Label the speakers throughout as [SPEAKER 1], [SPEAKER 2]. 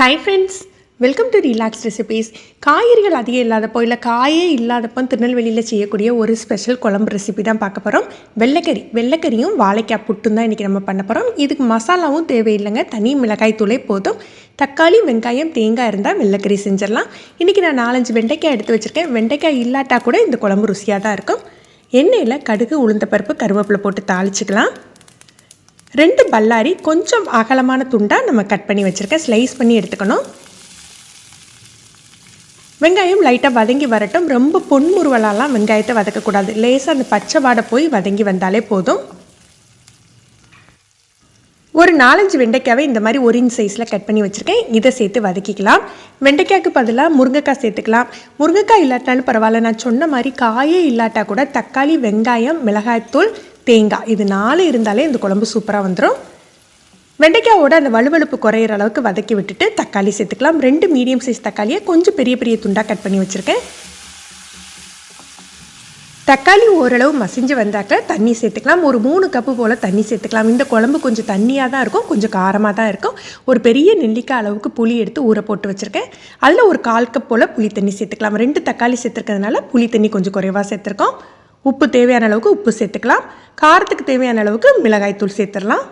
[SPEAKER 1] Hi friends welcome to relax recipes காய்கறிகள் அதிகம் இல்லாதப்போ இல்லை காயே இல்லாதப்போ திருநெல்வேலியில் செய்யக்கூடிய ஒரு ஸ்பெஷல் குழம்பு ரெசிபி தான் பார்க்க போகிறோம் வெள்ளைக்கறி வெள்ளைக்கறியும் வாழைக்காய் புட்டும் தான் இன்றைக்கி நம்ம பண்ண போகிறோம் இதுக்கு மசாலாவும் தேவையில்லைங்க. தனி மிளகாய் தூளே போதும். தக்காளி வெங்காயம் தேங்காய் இருந்தால் வெள்ளைக்கறி செஞ்சிடலாம். இன்றைக்கி நான் நாலஞ்சு வெண்டைக்காய் எடுத்து வச்சுருக்கேன். வெண்டைக்காய் இல்லாட்டா கூட இந்த குழம்பு ருசியாக தான் இருக்கும். எண்ணெயில் கடுகு உளுந்த பருப்பு கருவேப்பிலை போட்டு தாளிச்சிக்கலாம். ரெண்டு பல்லாரி கொஞ்சம் அகலமான துண்டாக நம்ம கட் பண்ணி வச்சுருக்கேன் ஸ்லைஸ் பண்ணி எடுத்துக்கணும். வெங்காயம் லைட்டாக வதங்கி வரட்டும். ரொம்ப பொன்முருவலாலாம் வெங்காயத்தை வதக்கக்கூடாது. லேசாக அந்த பச்சை வாடை போய் வதங்கி வந்தாலே போதும். ஒரு நாலஞ்சு வெண்டைக்காவை இந்த மாதிரி ஒரு இன்ச் சைஸில் கட் பண்ணி வச்சுருக்கேன். இதை சேர்த்து வதக்கிக்கலாம். வெண்டைக்காய்க்கு பதிலாக முருங்கைக்காய் சேர்த்துக்கலாம். முருங்கைக்காய் இல்லாட்டாலும் பரவாயில்ல. நான் சொன்ன மாதிரி காயே இல்லாட்டா கூட தக்காளி வெங்காயம் மிளகாய்த்தூள் தேங்காய். இது நாலு இருந்தாலே இந்த குழம்பு சூப்பராக வந்துடும் வெண்டைக்காயோட அந்த வலுவழுப்பு குறையிற அளவுக்கு வதக்கி விட்டுட்டு தக்காளி சேர்த்துக்கலாம். ரெண்டு மீடியம் சைஸ் தக்காளியை கொஞ்சம் பெரிய பெரிய துண்டாக கட் பண்ணி வச்சுருக்கேன். தக்காளி ஓரளவு மசிஞ்சு வந்தாக்க தண்ணி சேர்த்துக்கலாம். ஒரு மூணு கப்பு போல் தண்ணி சேர்த்துக்கலாம். இந்த குழம்பு கொஞ்சம் தண்ணியாக தான் இருக்கும். கொஞ்சம் காரமாக தான் இருக்கும். ஒரு பெரிய நெல்லிக்காய் அளவுக்கு புளி எடுத்து ஊற போட்டு வச்சுருக்கேன். அதில் ஒரு கால் கப் போல் புளி தண்ணி சேர்த்துக்கலாம். ரெண்டு தக்காளி சேர்த்துருக்கிறதுனால புளி தண்ணி கொஞ்சம் குறைவாக சேர்த்துருக்கோம். உப்பு தேவையான அளவுக்கு உப்பு சேர்த்துக்கலாம். காரத்துக்கு தேவையான அளவுக்கு மிளகாய்த்தூள் சேர்த்துடலாம்.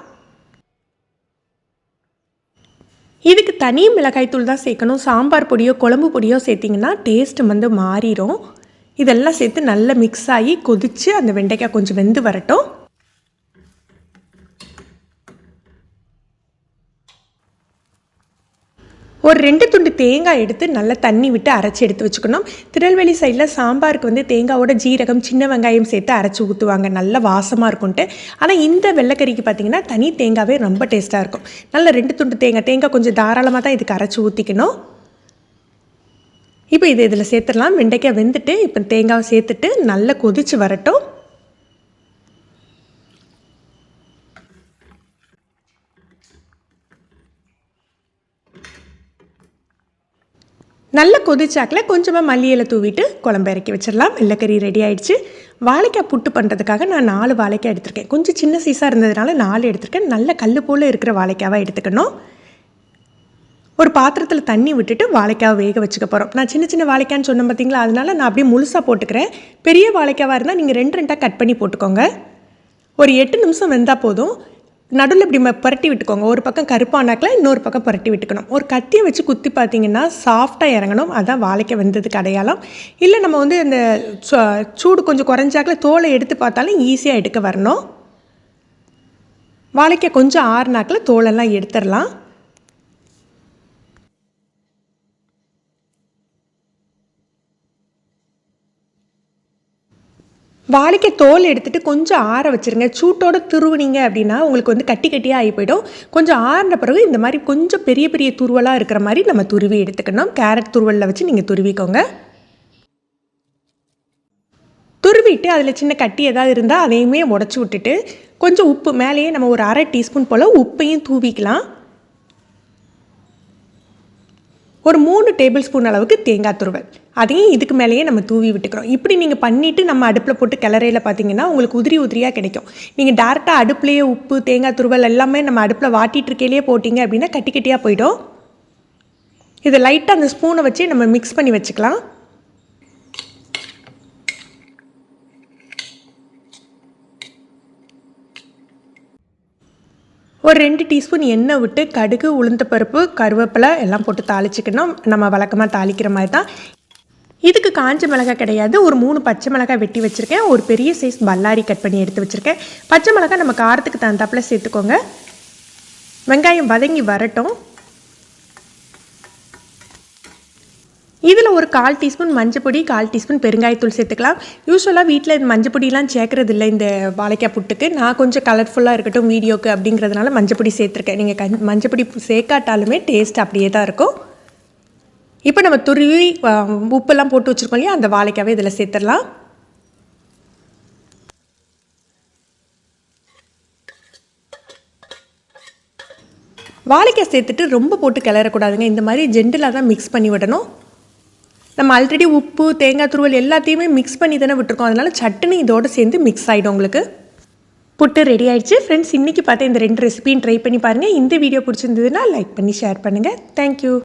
[SPEAKER 1] இதுக்கு தனி மிளகாய்த்தூள் தான் சேர்க்கணும். சாம்பார் பொடியோ குழம்பு பொடியோ சேர்த்திங்கன்னா டேஸ்ட் வந்து மாறிடும் இதெல்லாம் சேர்த்து நல்லா மிக்ஸ் ஆகி கொதித்து அந்த வெண்டைக்காய் கொஞ்சம் வெந்து வரட்டும். ஒரு ரெண்டு துண்டு தேங்காய் எடுத்து நல்லா தண்ணி விட்டு அரைச்சி எடுத்து வச்சுக்கணும். திருநெல்வேலி சைடில் சாம்பாருக்கு வந்து தேங்காவோட ஜீரகம் சின்ன வெங்காயம் சேர்த்து அரைச்சி ஊற்றுவாங்க நல்ல வாசமாக இருக்கும்ன்ட்டு. ஆனால் இந்த வெள்ளைக்கறிக்கு பார்த்திங்கன்னா தனி தேங்காவே ரொம்ப டேஸ்ட்டாக இருக்கும். நல்ல ரெண்டு துண்டு தேங்காய் தேங்காய் கொஞ்சம் தாராளமாக தான் இதுக்கு அரைச்சி ஊற்றிக்கணும் இப்போ இது இதில் சேர்த்துடலாம். வெண்டைக்காய் வெந்துட்டு இப்போ தேங்காவை சேர்த்துட்டு நல்லா கொதித்து வரட்டும். நல்லா கொதிச்சாக்கில் கொஞ்சமாக மல்லியில் தூவிட்டு குழம்பு இறக்கி வச்சிடலாம். வெள்ளைக்கறி ரெடி ஆகிடுச்சு வாழைக்காய் புட்டு பண்ணுறதுக்காக நான் நாலு வாழைக்காய் எடுத்திருக்கேன். கொஞ்சம் சின்ன சீஸாக இருந்ததுனால நாலு எடுத்திருக்கேன். நல்ல கல் போல் இருக்கிற வாழைக்காவாக எடுத்துக்கணும். ஒரு பாத்திரத்தில் தண்ணி விட்டுட்டு வாழைக்காவை வேக வச்சுக்க போகிறோம் நான் சின்ன சின்ன வாழைக்கான்னு சொன்னேன் பார்த்தீங்களா அதனால் நான் அப்படியே முழுசாக போட்டுக்கிறேன். பெரிய வாழைக்காவாக இருந்தால் நீங்கள் ரெண்டு ரெண்டாக கட் பண்ணி போட்டுக்கோங்க. ஒரு எட்டு நிமிஷம் வெந்தால் போதும். நடுவில் இப்படி புரட்டி விட்டுக்கோங்க. ஒரு பக்கம் கருப்பானாக்கில் இன்னொரு பக்கம் புரட்டி விட்டுக்கணும். ஒரு கத்தியை வச்சு குத்தி பார்த்தீங்கன்னா சாஃப்டாக இறங்கணும். அதான் வாழைக்க வந்ததுக்கு அடையாளம். இல்லை நம்ம வந்து அந்த சூடு கொஞ்சம் குறைஞ்சாக்கில் தோலை எடுத்து பார்த்தாலும் ஈஸியாக எடுக்க வரணும். வாழைக்க கொஞ்சம் ஆறுனாக்கில் தோலெல்லாம் எடுத்துடலாம் வாழைக்காய் தோல் எடுத்துகிட்டு கொஞ்சம் ஆற வச்சுருங்க. சூட்டோடு துருவுனீங்க அப்படின்னா உங்களுக்கு வந்து கட்டி கட்டியாக ஆகி போயிடும். கொஞ்சம் ஆறின பிறகு இந்த மாதிரி கொஞ்சம் பெரிய பெரிய துருவலாக இருக்கிற மாதிரி நம்ம துருவி எடுத்துக்கணும். கேரட் துருவலில் வச்சு நீங்கள் துருவிக்கோங்க. துருவிட்டு அதில் சின்ன கட்டி ஏதாவது இருந்தால் அதையுமே உடச்சி விட்டுட்டு கொஞ்சம் உப்பு மேலேயே நம்ம ஒரு அரை டீஸ்பூன் போல் உப்பையும் தூவிக்கலாம். ஒரு மூணு டேபிள் ஸ்பூன் அளவுக்கு தேங்காய் துருவல். அதையும் இதுக்கு மேலேயே நம்ம தூவி விட்டுக்கிறோம். இப்படி நீங்கள் பண்ணிவிட்டு நம்ம அடுப்பில் போட்டு கிளறையில் பார்த்தீங்கன்னா உங்களுக்கு உதிரி உதிரியாக கிடைக்கும். நீங்கள் டேரெக்டாக அடுப்புலேயே உப்பு தேங்காய் துருவல் எல்லாமே நம்ம அடுப்பில் வாட்டிட்டு இருக்கையிலேயே போட்டிங்க அப்படின்னா கட்டி கட்டியாக போயிடும். இதை லைட்டாக அந்த ஸ்பூனை வச்சு நம்ம மிக்ஸ் பண்ணி வச்சுக்கலாம். ஒரு ரெண்டு டீஸ்பூன் எண்ணெய் விட்டு கடுகு உளுந்த பருப்பு கருவேப்பிலை எல்லாம் போட்டு தாளிச்சிக்கணும். நம்ம வழக்கமாக தாளிக்கிற மாதிரி தான். இதுக்கு காஞ்ச மிளகாய் கிடையாது. ஒரு மூணு பச்சை மிளகாய் வெட்டி வச்சுருக்கேன். ஒரு பெரிய சைஸ் பல்லாரி கட் பண்ணி எடுத்து வச்சுருக்கேன். பச்சை மிளகாய் நம்ம காரத்துக்கு தகுந்தாப்பில் சேர்த்துக்கோங்க. வெங்காயம் வதங்கி வரட்டும். இதில் ஒரு கால் டீஸ்பூன் மஞ்சப்பொடி கால் டீஸ்பூன் பெருங்காயத்தூள் சேர்த்துக்கலாம். யூஸ்வலாக வீட்டில் இந்த மஞ்சப்பொடிலாம் சேர்க்குறது இல்லை இந்த வாழைக்காய் புட்டுக்கு. நான் கொஞ்சம் கலர்ஃபுல்லாக இருக்கட்டும் வீடியோக்கு அப்படிங்கிறதுனால மஞ்சப்பொடி சேர்த்துருக்கேன். நீங்கள் கண் மஞ்சப்பொடி சேர்க்காட்டாலுமே டேஸ்ட் அப்படியே தான் இருக்கும். இப்போ நம்ம துருவி உப்பெல்லாம் போட்டு வச்சுருக்கோம் இல்லையா? அந்த வாழைக்காவே இதில் சேர்த்துடலாம். வாழைக்காய் சேர்த்துட்டு ரொம்ப போட்டு கிளறக்கூடாதுங்க. இந்த மாதிரி ஜென்டிலாக தான் மிக்ஸ் பண்ணி விடணும். நம்ம ஆல்ரெடி உப்பு தேங்காய் துருவல் எல்லாத்தையுமே மிக்ஸ் பண்ணி தானே விட்டுருக்கோம். அதனால் சட்டுன்னு இதோடு சேர்ந்து மிக்ஸ் ஆகிடும் உங்களுக்கு. புட்டு ரெடி ஆயிடுச்சு. ஃப்ரெண்ட்ஸ் இன்றைக்கி பார்த்து இந்த ரெண்டு ரெசிபியும் ட்ரை பண்ணி பாருங்கள் இந்த வீடியோ பிடிச்சிருந்ததுன்னா லைக் பண்ணி ஷேர் பண்ணுங்கள் தேங்க்யூ